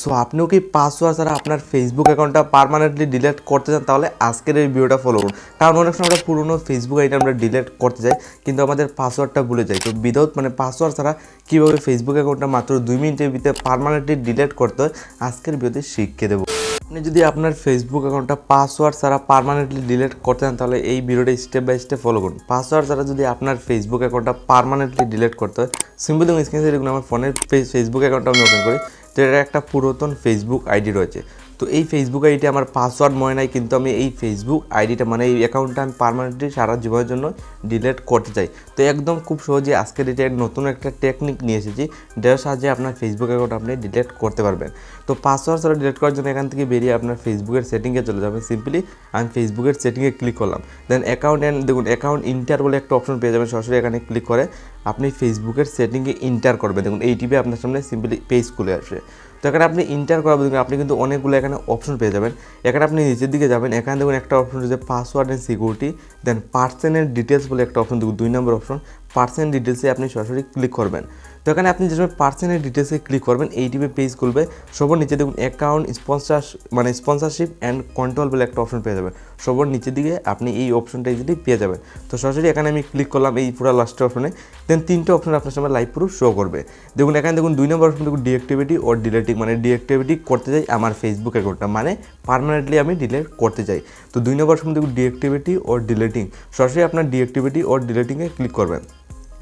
So আপনিও কি password ছাড়া আপনার ফেসবুক অ্যাকাউন্টটা পার্মানেন্টলি ডিলিট করতে চান? তাহলে আজকের এই ভিডিওটা ফলো করুন। কারণ অনেক সময় আমরা পুরনো ফেসবুক আইডি আমরা ডিলিট করতে যাই, কিন্তু আমাদের পাসওয়ার্ডটা ভুলে যাই। তো উইদাউট মানে পাসওয়ার্ড ছাড়া কীভাবে ফেসবুক অ্যাকাউন্টটা মাত্র দুই মিনিটের ভিতরে পার্মানেন্টলি ডিলিট করতে হয়, আজকের ভিডিওতে শিখিয়ে দেবো। আপনি যদি আপনার ফেসবুক অ্যাকাউন্টটা পাসওয়ার্ড ছাড়া পারমানেন্টলি ডিলিট করতে চান, তাহলে এই ভিডিওটা স্টেপ বাই স্টেপ ফলো করুন। পাসওয়ার্ড ছাড়া যদি আপনার ফেসবুক অ্যাকাউন্টটা পার্মানেন্টলি ডিলিট করতে হয় সিম্পল স্ক্রিনে দেখুন আমার ফোনের ফেসবুক অ্যাকাউন্টটা আমি ওপেন করি। তো একটা পুরাতন ফেসবুক আইডি রয়েছে। তো এই ফেসবুক আইডিটা আমার পাসওয়ার্ড মনে নাই, কিন্তু আমি এই ফেসবুক আইডিটা মানে এই অ্যাকাউন্টটা আমি পার্মানেন্টলি সারা জীবনের জন্য ডিলিট করতে চাই। তো একদম খুব সহজে আজকের ডেটে নতুন একটা টেকনিক নিয়ে এসেছি যেটার সাহায্যে আপনার ফেসবুক অ্যাকাউন্ট আপনি ডিলিট করতে পারবেন। তো পাসওয়ার্ড ছাড়া ডিলিট করার জন্য এখান থেকে বেরিয়ে আপনার ফেসবুকের সেটিংয়ে চলে যাবেন। সিম্পলি আমি ফেসবুকের সেটিংয়ে ক্লিক করলাম। দেন অ্যাকাউন্ট অ্যান্ড দেখুন অ্যাকাউন্ট ইন্টার বলে একটা অপশন পেয়ে যাবেন, সরাসরি এখানে ক্লিক করে। আপনি ফেসবুকের সেটিংয়ে ইন্টার করবেন। দেখুন, এই টিপে আপনার সামনে সিম্পলি পেজ খুলে আসবে। তো এখানে আপনি ইন্টার করার দেখবেন আপনি কিন্তু অনেকগুলো এখানে অপশন পেয়ে যাবেন। এখানে আপনি নিচের দিকে যাবেন, এখানে দেখুন একটা অপশন রয়েছে পাসওয়ার্ড অ্যান্ড সিকিউরিটি দেন পার্সেনের ডিটেলস বলে একটা অপশন দেখুন দুই নম্বর অপশন পার্সেন্ট ডিটেলসে আপনি সরাসরি ক্লিক করবেন। তো এখানে আপনি যে সময় পার্সেন্টের ডিটেলসে ক্লিক করবেন, এই টিপে পেজ খুলবে, সবার নিচে দেখুন অ্যাকাউন্ট স্পন্সার মানে স্পন্সারশিপ অ্যান্ড কন্ট্রোল বলে একটা অপশন পেয়ে যাবেন। সবার নিচের দিকে আপনি এই অপশনটা ইজিলি পেয়ে যাবেন। তো সরাসরি এখানে আমি ক্লিক করলাম এই পুরো লাস্টের অপশনে দেন তিনটে অপশন আপনার সামনে লাইভ প্রুফ শো করবে। দেখুন এখানে দেখুন দুই নম্বর অপশন দেখুন ডিএক্টিভিটি ও ডিলেটিং মানে ডিএক্টিভিটি করতে চাই আমার ফেসবুক অ্যাকাউন্টটা মানে পার্মানেন্টলি আমি ডিলেট করতে চাই। তো দুই নম্বর অপশন দেখুন ডিএক্টিভিটি ও ডিলেটিং সরাসরি আপনার ডিএক্টিভিটি ও ডিলেটিংয়ে ক্লিক করবেন।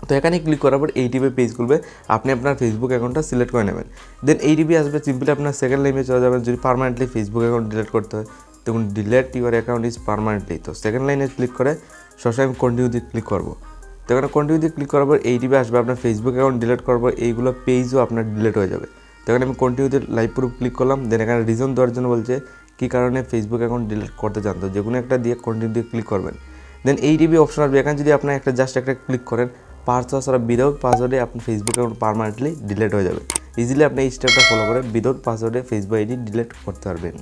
তো এখানে ক্লিক করার পর এই টিপে পেজ খুলবে। আপনি আপনার ফেসবুক অ্যাকাউন্টটা সিলেক্ট করে নেবেন। দেন এই টিপে আসবে সিম্পলি আপনার সেকেন্ড লাইনে চলে যাবেন, যদি পার্মানেন্টলি ফেসবুক অ্যাকাউন্ট ডিলিট করতে হয়। দেখুন delete your account is permanently তো সেকেন্ড লাইনে ক্লিক করে সরাসরি আমি কন্টিনিউ দিয়ে ক্লিক করব। তো এখানে কন্টিনিউ দিয়ে ক্লিক করার পর এই টিপে আসবে, আপনার ফেসবুক অ্যাকাউন্ট ডিলিট করার পর এইগুলো পেজও আপনার ডিলেট হয়ে যাবে। তো এখানে আমি কন্টিনিউতে লাইভ প্রুফ ক্লিক করলাম। দেন এখানে রিজন দেওয়ার জন্য বলছে, কী কারণে ফেসবুক অ্যাকাউন্ট ডিলিট করতে চান? তো যে কোনো একটা দিয়ে কন্টিনিউ দিয়ে ক্লিক করবেন। দেন এই টিভি অপশন আসবে। এখানে যদি আপনার একটা জাস্ট একটা ক্লিক করেন পাসওয়ার্ড ছাড়া উইদাউট পাসওয়ার্ডে আপনার ফেসবুক অ্যাকাউন্ট পারমানেন্টলি ডিলিট হয়ে যাবে। ইজিলি আপনি এই স্টেপটা ফলো করে উইদাউট পাসওয়ার্ডে ফেসবুক আইডি ডিলিট করতে পারবেন।